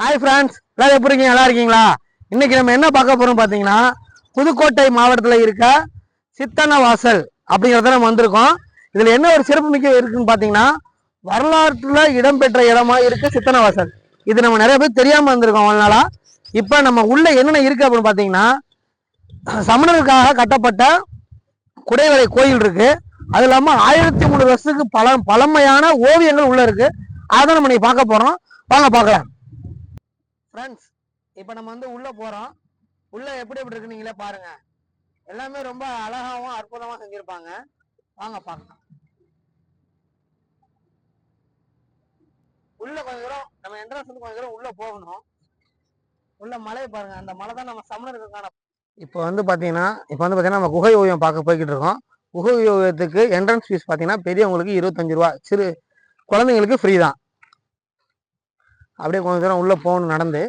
Hi friends எல்லாரும் எப்படி இருக்கீங்க? நல்லா இருக்கீங்களா? இன்னைக்கு நம்ம என்ன பார்க்க போறோம் பார்த்தீங்கன்னா புதுக்கோட்டை மாவட்டத்தில் இருக்க சித்தன வாசல் அப்படிங்கிறத நம்ம வந்திருக்கோம். இதில் என்ன ஒரு சிறப்பு மிக்க இருக்குன்னு பார்த்தீங்கன்னா வரலாற்றுல இடம்பெற்ற இடமா இருக்கு சித்தன வாசல் இது நம்ம நிறைய பேர் தெரியாம வந்திருக்கோம் அதனால இப்போ நம்ம உள்ள என்னென்ன இருக்கு அப்படின்னு பார்த்தீங்கன்னா சமணருக்காக கட்டப்பட்ட குடைவரை கோயில் இருக்கு. அது இல்லாமல் ஆயிரத்தி மூணு வருஷத்துக்கு பழ பழமையான ஓவியங்கள் உள்ள இருக்கு. அதை நம்ம இன்னைக்கு பார்க்க போறோம். வாங்க பார்க்கலாம். ஃப்ரெண்ட்ஸ் இப்போ நம்ம வந்து உள்ளே போகிறோம் உள்ளே எப்படி எப்படி இருக்கு நீங்களே பாருங்க. எல்லாமே ரொம்ப அழகாகவும் அற்புதமாக செஞ்சுருப்பாங்க. வாங்க பார்க்கலாம். உள்ள கொஞ்ச தூரம் நம்ம என்ட்ரன்ஸ் வந்து கொஞ்ச தூரம் உள்ள போகணும். உள்ள மலையை பாருங்க. அந்த மலை தான் நம்ம சமணர்களுக்கான இப்போ வந்து பார்த்தீங்கன்னா இப்போ வந்து பார்த்தீங்கன்னா நம்ம குகை ஓவியம் பார்க்க போய்கிட்டு இருக்கோம். குகை ஓவியத்துக்கு என்ட்ரன்ஸ் ஃபீஸ் பார்த்தீங்கன்னா பெரியவங்களுக்கு இருபத்தஞ்சு ரூபா சிறு குழந்தைங்களுக்கு ஃப்ரீ தான். அப்படியே கொஞ்சம் தூரம் உள்ளே போகணும் நடந்து.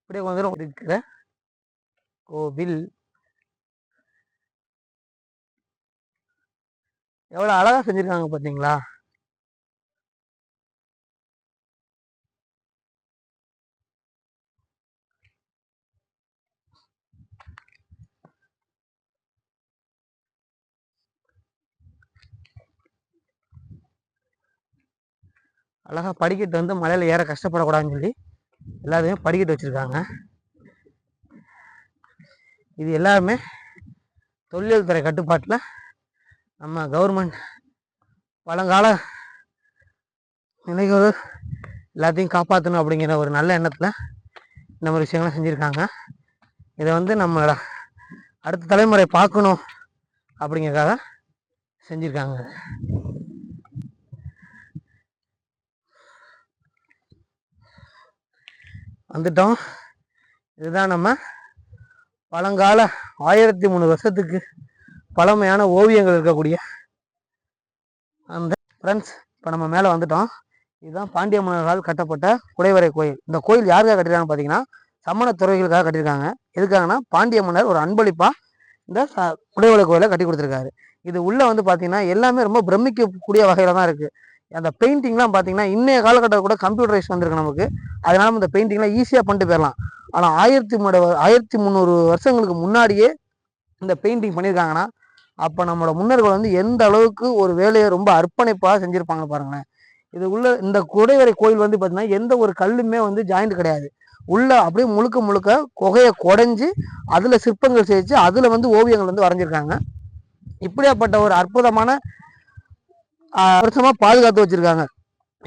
அப்படியே கொஞ்சம் தூரம் இருக்கிற கோவில். எவ்வளோ அழகாக செஞ்சுருக்காங்க பார்த்தீங்களா அழகாக படிக்கட்டு வந்து மலையில் ஏற கஷ்டப்படக்கூடாதுன்னு சொல்லி எல்லாத்தையுமே படிக்கட்டு வச்சுருக்காங்க. இது எல்லாருமே தொழில் துறை கட்டுப்பாட்டில் நம்ம கவர்மெண்ட் பழங்கால நிலைகள் எல்லாத்தையும் காப்பாற்றணும் அப்படிங்கிற ஒரு நல்ல எண்ணத்தில் இந்த மாதிரி விஷயங்கள்லாம் செஞ்சுருக்காங்க. இதை வந்து நம்மளோட அடுத்த தலைமுறை பார்க்கணும் அப்படிங்கிறக்காக செஞ்சுருக்காங்க. வந்துட்டோம். இதுதான் நம்ம பழங்கால ஆயிரத்தி மூணு வருஷத்துக்கு பழமையான ஓவியங்கள் இருக்கக்கூடிய அந்த ஃப்ரெண்ட்ஸ் இப்போ நம்ம மேலே வந்துட்டோம். இதுதான் பாண்டிய மன்னர்களால் கட்டப்பட்ட குடைவரை கோயில். இந்த கோயில் யாருக்காக கட்டிருக்காங்க பார்த்தீங்கன்னா சமண துறவிகளுக்காக கட்டியிருக்காங்க எதுக்காகனா பாண்டிய மன்னர் ஒரு அன்பளிப்பாக இந்த ச- குடைவரை கோயிலை கட்டி கொடுத்துருக்காரு. இது உள்ளே வந்து பார்த்தீங்கன்னா எல்லாமே ரொம்ப பிரமிக்கக்கூடிய வகையில் தான் இருக்குது அந்த பெயிண்டிங்லாம் பார்த்தீங்கன்னா இன்றைய காலகட்டத்தில் கூட கம்ப்யூட்டரைஸ் வந்திருக்கு நமக்கு. அதனால நம்ம இந்த பெயிண்டிங்லாம் ஈஸியாக பண்ணிட்டு போயிடலாம் ஆனால் ஆயிரத்தி மூணு ஆயிரத்தி முந்நூறு வருஷங்களுக்கு முன்னாடியே இந்த பெயிண்டிங் பண்ணியிருக்காங்கன்னா அப்போ நம்மளோட முன்னர்கள் வந்து எந்த அளவுக்கு ஒரு வேலையை ரொம்ப அர்ப்பணிப்பாக செஞ்சுருப்பாங்க பாருங்களேன். இது உள்ள இந்த குடைவரை கோயில் வந்து பார்த்தீங்கன்னா எந்த ஒரு கல்லுமே வந்து ஜாயிண்ட் கிடையாது. உள்ள அப்படியே முழுக்க முழுக்க குகையை குடைஞ்சு அதில் சிற்பங்கள் செஞ்சு அதில் வந்து ஓவியங்கள் வந்து வரைஞ்சிருக்காங்க. இப்படியாப்பட்ட ஒரு அற்புதமான வருஷமா பாதுகாத்து வச்சிருக்காங்க.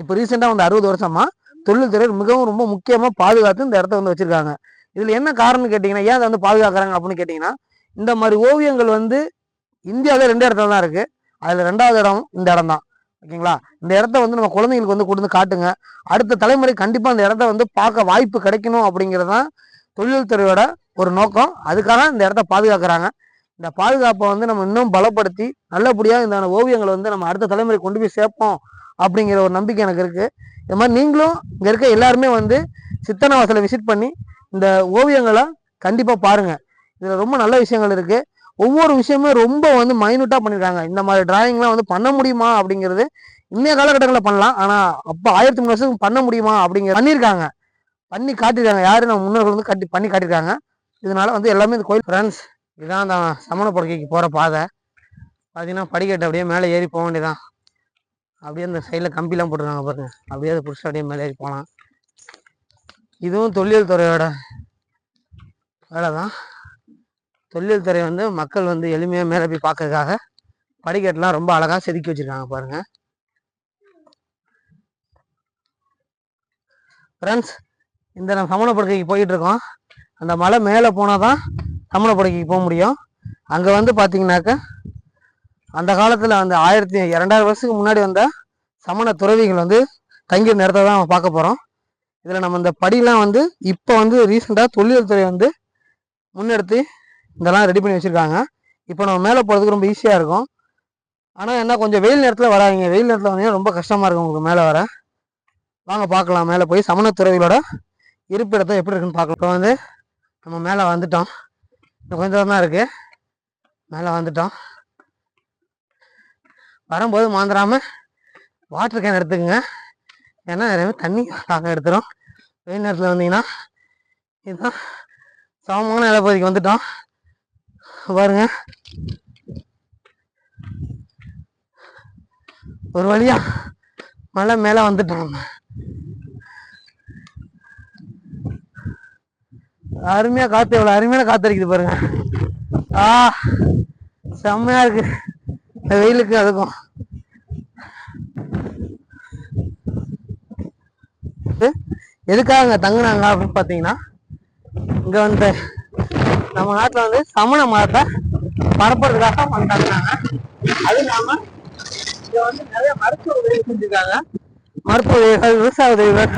இப்போ ரீசெண்டாக வந்து அறுபது வருஷமா தொழில்துறை மிகவும் ரொம்ப முக்கியமாக பாதுகாத்து இந்த இடத்த வந்து வச்சிருக்காங்க. இதில் என்ன காரணம்னு கேட்டிங்கன்னா ஏன் அதை வந்து பாதுகாக்கிறாங்க அப்படின்னு கேட்டிங்கன்னா இந்த மாதிரி ஓவியங்கள் வந்து இந்தியாவில் ரெண்டு இடத்துல தான் இருக்கு. அதில் ரெண்டாவது இடம் இந்த இடம் தான். ஓகேங்களா? இந்த இடத்த வந்து நம்ம குழந்தைங்களுக்கு வந்து கொடுத்து காட்டுங்க. அடுத்த தலைமுறை கண்டிப்பாக இந்த இடத்த வந்து பார்க்க வாய்ப்பு கிடைக்கணும் அப்படிங்கிறது தான் தொழில்துறையோட ஒரு நோக்கம். அதுக்காக இந்த இடத்த பாதுகாக்கிறாங்க. இந்த பாதுகாப்பை வந்து நம்ம இன்னும் பலப்படுத்தி நல்லபடியாக இந்த ஓவியங்களை வந்து நம்ம அடுத்த தலைமுறை கொண்டு போய் சேர்ப்போம் அப்படிங்கிற ஒரு நம்பிக்கை எனக்கு இருக்குது இது மாதிரி நீங்களும் இங்கே இருக்க எல்லாருமே வந்து சித்தனை வாசலை விசிட் பண்ணி இந்த ஓவியங்களை கண்டிப்பாக பாருங்கள் இதில் ரொம்ப நல்ல விஷயங்கள் இருக்குது ஒவ்வொரு விஷயமே ரொம்ப வந்து மைனூட்டாக பண்ணியிருக்காங்க இந்த மாதிரி டிராயிங்லாம் வந்து பண்ண முடியுமா அப்படிங்கிறது இன்னைய காலகட்டங்களில் பண்ணலாம். ஆனால் அப்போ ஆயிரத்தி மூணு வருஷத்துக்கு பண்ண முடியுமா அப்படிங்கிற பண்ணியிருக்காங்க பண்ணி காட்டியிருக்காங்க யாரும் நம்ம முன்னோர்கள் வந்து கட்டி பண்ணி காட்டியிருக்காங்க இதனால வந்து எல்லாமே இந்த கோயில் ஃப்ரெண்ட்ஸ் இதுதான் அந்த சமண படுக்கைக்கு போகிற பாதை. பார்த்தீங்கன்னா படிக்கட்டு அப்படியே மேலே ஏறி போக வேண்டியதான் அப்படியே அந்த சைடில் கம்பிலாம் போட்டிருக்காங்க பாருங்க. அப்படியே அதை பிடிச்சி அப்படியே மேலே ஏறி போகலாம். இதுவும் தொல்லியல் துறையோட வேலை தான். தொல்லியல் துறை வந்து மக்கள் வந்து எளிமையாக மேலே போய் பார்க்கறதுக்காக படிக்கட்டுலாம் ரொம்ப அழகாக செதுக்கி வச்சிருக்காங்க பாருங்கள் ஃப்ரெண்ட்ஸ் இந்த நம்ம சமணப்படுக்கைக்கு போயிட்டு இருக்கோம். அந்த மலை மேலே போனால் தான் சமணப்படுக்கைக்கு போக முடியும். அங்கே வந்து பார்த்தீங்கன்னாக்க அந்த காலத்தில் அந்த ஆயிரத்தி இரண்டாயிரம் வருஷத்துக்கு முன்னாடி வந்த சமண துறவிகள் வந்து தங்கியிருந்த இடத்த தான் நம்ம பார்க்க போகிறோம் இதில் நம்ம இந்த படிலாம் வந்து இப்போ வந்து ரீசெண்டாக தொழில் துறை வந்து முன்னெடுத்து இதெல்லாம் ரெடி பண்ணி வச்சுருக்காங்க. இப்போ நம்ம மேலே போகிறதுக்கு ரொம்ப ஈஸியாக இருக்கும். ஆனால் என்ன கொஞ்சம் வெயில் நேரத்தில் வராதீங்க. வெயில் நேரத்தில் வந்தீங்கன்னா ரொம்ப கஷ்டமாக இருக்கும் உங்களுக்கு மேலே வர. வாங்க பார்க்கலாம். மேலே போய் சமண துறவிகளோட இருப்பிடத்தை எப்படி இருக்குன்னு பார்க்கலாம். இப்போ வந்து நம்ம மேலே வந்துட்டோம். கொஞ்சம் தான் இருக்கு. மேலே வந்துட்டோம். வரும்போது மாந்திராமல் வாட்டர் கேன் எடுத்துக்கோங்க. ஏன்னா நிறைய தண்ணி தாக்கம் எடுத்துரும். வெயில் நேரத்தில் வந்தீங்கன்னா இதுதான் சமமான இலப்பகுதிக்கு வந்துட்டோம். பாருங்க. ஒரு வழியாக மலை மேலே வந்துட்டோம் நம்ம. அருமையா காத்து எவ்வளவு அருமையான காத்து அடிக்குது பாருங்க. ஆ செம்மையா இருக்கு. இந்த வெயிலுக்கு அதுக்கும். எதுக்காக இங்க தங்குனாங்க அப்படின்னு பாத்தீங்கன்னா இங்க வந்து நம்ம நாட்டில் வந்து சமண மதத்தை பரப்புறதுக்காக வந்து அது இல்லாம இங்க வந்து நிறைய மருத்துவ உதவி செஞ்சிருக்காங்க. மருத்துவ உதவிகள் விவசாய உதவிகள்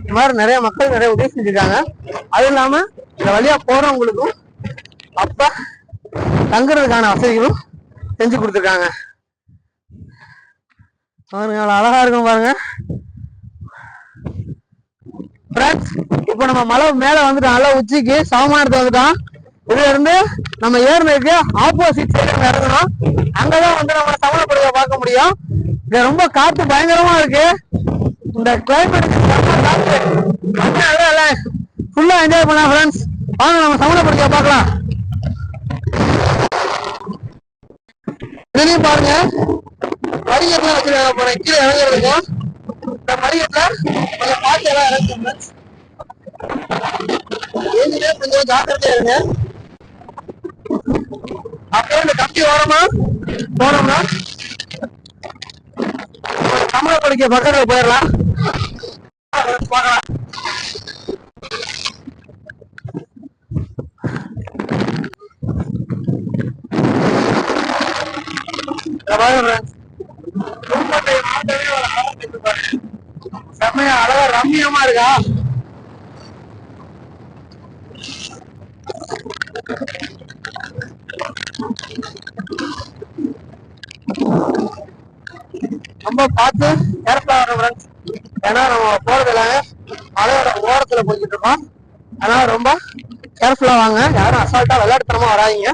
இந்த மாதிரி நிறைய மக்கள் நிறைய உதவி செஞ்சிருக்காங்க. அது இல்லாம இந்த வழியா போறவங்களுக்கும் அப்ப தங்குறதுக்கான வசதிகளும் செஞ்சு கொடுத்துருக்காங்க. பாருங்க அவ்வளோ அழகா இருக்கும் பாருங்க. ஃப்ரெண்ட்ஸ் இப்போ நம்ம மலை மேல வந்துட்டோம் நல்லா உச்சிக்கு சமமானத்தை வந்துட்டோம். இதுல இருந்து நம்ம ஏறினதுக்கு ஆப்போசிட் சைடு இறங்கணும். அங்கதான் வந்து நம்ம சமணப்படுகையை பார்க்க முடியும். இங்க ரொம்ப காத்து பயங்கரமா இருக்கு. இந்த கிளைமேட் காத்து ஃபுல்லா என்ஜாய் பண்ணலாம் ஃப்ரெண்ட்ஸ் வாங்க நம்ம சமணப்படுகையை பார்க்கலாம். இதுலயும் பாருங்க. படிக்கட்டுல வச்சிருக்காங்க போறேன் கீழே இறங்குறதுக்கும் இந்த படிக்கட்டுல கொஞ்சம் பார்த்து எல்லாம் இறங்கும் ஃப்ரெண்ட்ஸ் ஏஞ்சிட்டே கொஞ்சம் ஜாக்கிரதையா இருங்க. அப்புறம் இந்த கம்பி ஓரமா போனோம்னா தமிழ படிக்க பக்கத்துல போயிடலாம். பார்க்கலாம் இங்க பாருங்க friends. புதுக்கோட்டை மாவட்டமே ஒரு அழகா இருக்கு பாருங்க. செம்மையா அழகா ரம்மியமா இருக்கா? ரொம்ப பார்த்து கேர்ஃபுல்லா வரணும் ஃப்ரெண்ட்ஸ் ஏன்னா நம்ம போறது எல்லாமே மலையோட ஓரத்துல போய்கிட்டு இருக்கோம். அதனால ரொம்ப கேர்ஃபுல்லா வாங்க. யாரும் அசால்ட்டா விளையாட்டுத்தனமா வராதிங்க.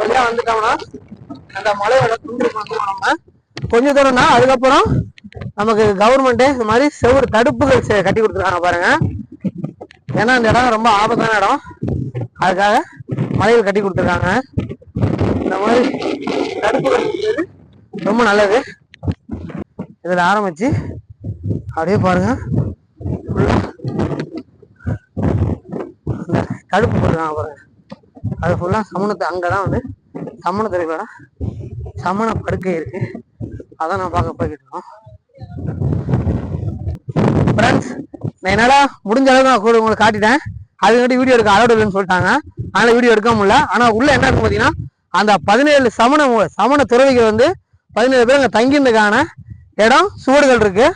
வழியா வந்துட்டோம்னா அந்த மலையோட துண்டு வந்தோம் நம்ம கொஞ்ச தூரம் தான். அதுக்கப்புறம் நமக்கு கவர்மெண்ட்டே இந்த மாதிரி செவ்வறு தடுப்புகள் கட்டி கொடுத்துருக்காங்க பாருங்க. ஏன்னா அந்த இடம் ரொம்ப ஆபத்தான இடம். அதுக்காக மலைகள் கட்டி கொடுத்துருக்காங்க. இந்த மாதிரி தடுப்புகள் ரொம்ப நல்லது. இதில் ஆரம்பிச்சு அப்படியே பாருங்க. தடுப்பு போட்டுருக்காங்க பாருங்க. அது ஃபுல்லாக சமணத்தை அங்கே தான் வந்து சமணத்துறைகளோட சமண படுக்கை இருக்கு. அதான் நான் பார்க்க போய்கிட்டு இருக்கோம். ஃப்ரெண்ட்ஸ் நான் என்னால் முடிஞ்ச அளவுக்கு நான் கூட உங்களுக்கு காட்டிட்டேன். அதுக்காட்டி வீடியோ எடுக்க அலோட் இல்லைன்னு சொல்லிட்டாங்க. அதனால வீடியோ எடுக்க முடியல. ஆனால் உள்ள என்ன இருக்கு பார்த்தீங்கன்னா அந்த பதினேழு சமண சமண துறவிகள் வந்து பதினேழு பேர் அங்கே தங்கியிருந்துக்கான இடம் சுவடுகள் இருக்கு.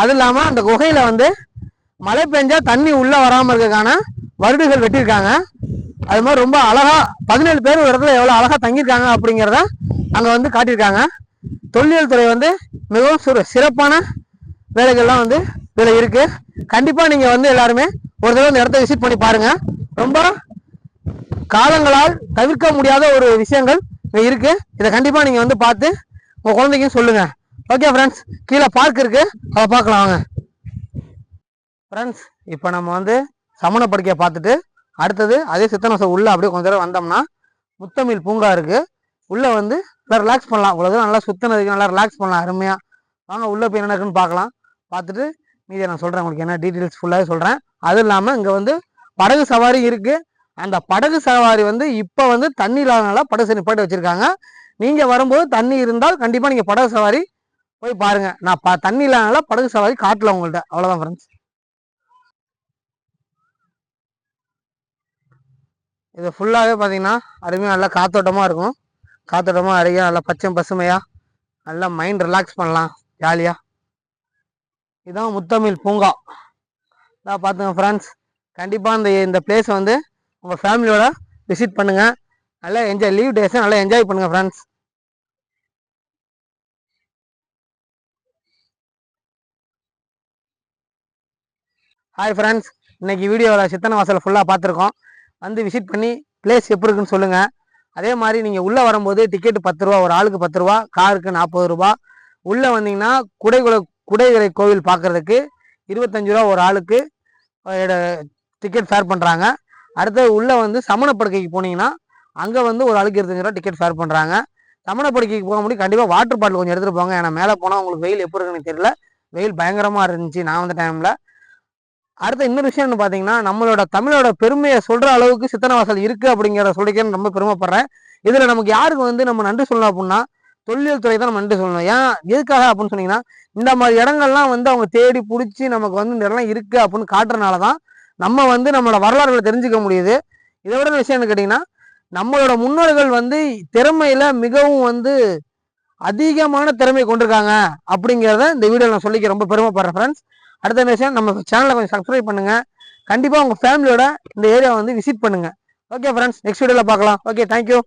அது இல்லாமல் அந்த குகையில் வந்து மழை பெஞ்சா தண்ணி உள்ள வராமல் இருக்கக்கான வருடுகள் வெட்டியிருக்காங்க. அது மாதிரி ரொம்ப அழகா பதினேழு பேர் ஒரு இடத்துல எவ்வளோ அழகா தங்கியிருக்காங்க அப்படிங்கிறத அங்கே வந்து காட்டியிருக்காங்க. தொல்லியல் துறை வந்து மிகவும் சிறு சிறப்பான வேலைகள்லாம் வந்து இதில் இருக்கு. கண்டிப்பாக நீங்கள் வந்து எல்லாருமே ஒரு தடவை இந்த இடத்த விசிட் பண்ணி பாருங்க. ரொம்ப காலங்களால் தவிர்க்க முடியாத ஒரு விஷயங்கள் இங்கே இருக்கு. இதை கண்டிப்பாக நீங்கள் வந்து பார்த்து உங்கள் குழந்தைக்கும் சொல்லுங்க. ஓகே ஃப்ரெண்ட்ஸ் கீழே பார்க் இருக்கு. அதை பார்க்கலாம் வாங்க. ஃப்ரெண்ட்ஸ் இப்போ நம்ம வந்து சமணப்படுக்கையை பார்த்துட்டு அடுத்தது அதே சித்தனசம் உள்ளே அப்படியே கொஞ்ச நேரம் வந்தோம்னா முத்தமிழ் பூங்கா இருக்குது உள்ளே வந்து நல்லா ரிலாக்ஸ் பண்ணலாம். இவ்வளவு தூரம் நல்லா சுத்தினதுக்கு நல்லா ரிலாக்ஸ் பண்ணலாம் அருமையாக வாங்க உள்ளே போய் என்ன இருக்குன்னு பார்க்கலாம். பார்த்துட்டு மீதியை நான் சொல்கிறேன் உங்களுக்கு என்ன டீட்டெயில்ஸ் ஃபுல்லாகவே சொல்கிறேன் அதுவும் இல்லாமல் இங்கே வந்து படகு சவாரி இருக்குது அந்த படகு சவாரி வந்து இப்போ வந்து தண்ணி இல்லாதனால படகு சரி நிப்பாட்டி வச்சுருக்காங்க. நீங்கள் வரும்போது தண்ணி இருந்தால் கண்டிப்பாக நீங்கள் படகு சவாரி போய் பாருங்கள் நான் ப தண்ணி இல்லாதனால படகு சவாரி காட்டல உங்கள்கிட்ட அவ்வளோதான் ஃப்ரெண்ட்ஸ் இது ஃபுல்லாகவே பார்த்தீங்கன்னா அருமையாக நல்லா காத்தோட்டமாக இருக்கும். காத்தோட்டமாக அருகே நல்லா பச்சை பசுமையாக நல்லா மைண்ட் ரிலாக்ஸ் பண்ணலாம் ஜாலியாக இதுதான் முத்தமிழ் பூங்கா. இதான் பார்த்துங்க ஃப்ரெண்ட்ஸ் கண்டிப்பாக இந்த இந்த பிளேஸை வந்து உங்கள் ஃபேமிலியோட விசிட் பண்ணுங்கள் நல்லா என்ஜாய் லீவ் டேஸை நல்லா என்ஜாய் பண்ணுங்கள் ஃப்ரெண்ட்ஸ் ஹாய் ஃப்ரெண்ட்ஸ் இன்றைக்கி வீடியோவில் சித்தனை வாசல் ஃபுல்லாக பார்த்துருக்கோம் வந்து விசிட் பண்ணி பிளேஸ் எப்படி இருக்குன்னு சொல்லுங்கள் அதே மாதிரி நீங்கள் உள்ளே வரும்போது டிக்கெட் பத்து ரூபா ஒரு ஆளுக்கு பத்து ரூபா காருக்கு நாற்பது ரூபா. உள்ளே வந்தீங்கன்னா குடைகுல குடைகளை கோவில் பார்க்கறதுக்கு இருபத்தஞ்சு ரூபா ஒரு ஆளுக்கு டிக்கெட் ஃபேர் பண்ணுறாங்க அடுத்தது உள்ளே வந்து சமணப்படுக்கைக்கு போனீங்கன்னா அங்கே வந்து ஒரு ஆளுக்கு இருபத்தஞ்சு ரூபா டிக்கெட் ஃபேர் பண்ணுறாங்க சமணப்படுக்கைக்கு போக முடியும். கண்டிப்பாக வாட்டர் பாட்டில் கொஞ்சம் எடுத்துகிட்டு போங்க. ஏன்னா மேலே போனால் உங்களுக்கு வெயில் எப்படி இருக்குன்னு தெரியல. வெயில் பயங்கரமாக இருந்துச்சு நான் வந்த டைமில் அடுத்த இன்னொரு விஷயம் என்ன பார்த்தீங்கன்னா நம்மளோட தமிழோட பெருமையை சொல்கிற அளவுக்கு சித்தனவாசல் இருக்குது அப்படிங்கிறத சொல்லிக்கிறேன்னு ரொம்ப பெருமைப்படுறேன். இதில் நமக்கு யாருக்கு வந்து நம்ம நன்றி சொல்லணும் அப்படின்னா தொல்லியல் துறை தான் நம்ம நன்றி சொல்லணும். ஏன் எதுக்காக அப்படின்னு சொன்னீங்கன்னா இந்த மாதிரி இடங்கள்லாம் வந்து அவங்க தேடி பிடிச்சி நமக்கு வந்து இந்த இடம்லாம் இருக்குது அப்படின்னு காட்டுறனால தான் நம்ம வந்து நம்மளோட வரலாறுகளை தெரிஞ்சுக்க முடியுது. இதை விட விஷயம் கேட்டிங்கன்னா நம்மளோட முன்னோர்கள் வந்து திறமையில் மிகவும் வந்து அதிகமான திறமை கொண்டிருக்காங்க அப்படிங்கிறத இந்த வீடியோவில் நான் சொல்லிக்க ரொம்ப பெருமைப்படுறேன் ஃப்ரெண்ட்ஸ் அடுத்த விஷயம் நம்ம சேனலை கொஞ்சம் சப்ஸ்கிரைப் பண்ணுங்கள் கண்டிப்பாக உங்கள் ஃபேமிலியோட இந்த ஏரியாவை வந்து விசிட் பண்ணுங்க. ஓகே ஃப்ரெண்ட்ஸ் நெக்ஸ்ட் வீடியோவில் பார்க்கலாம். Okay thank you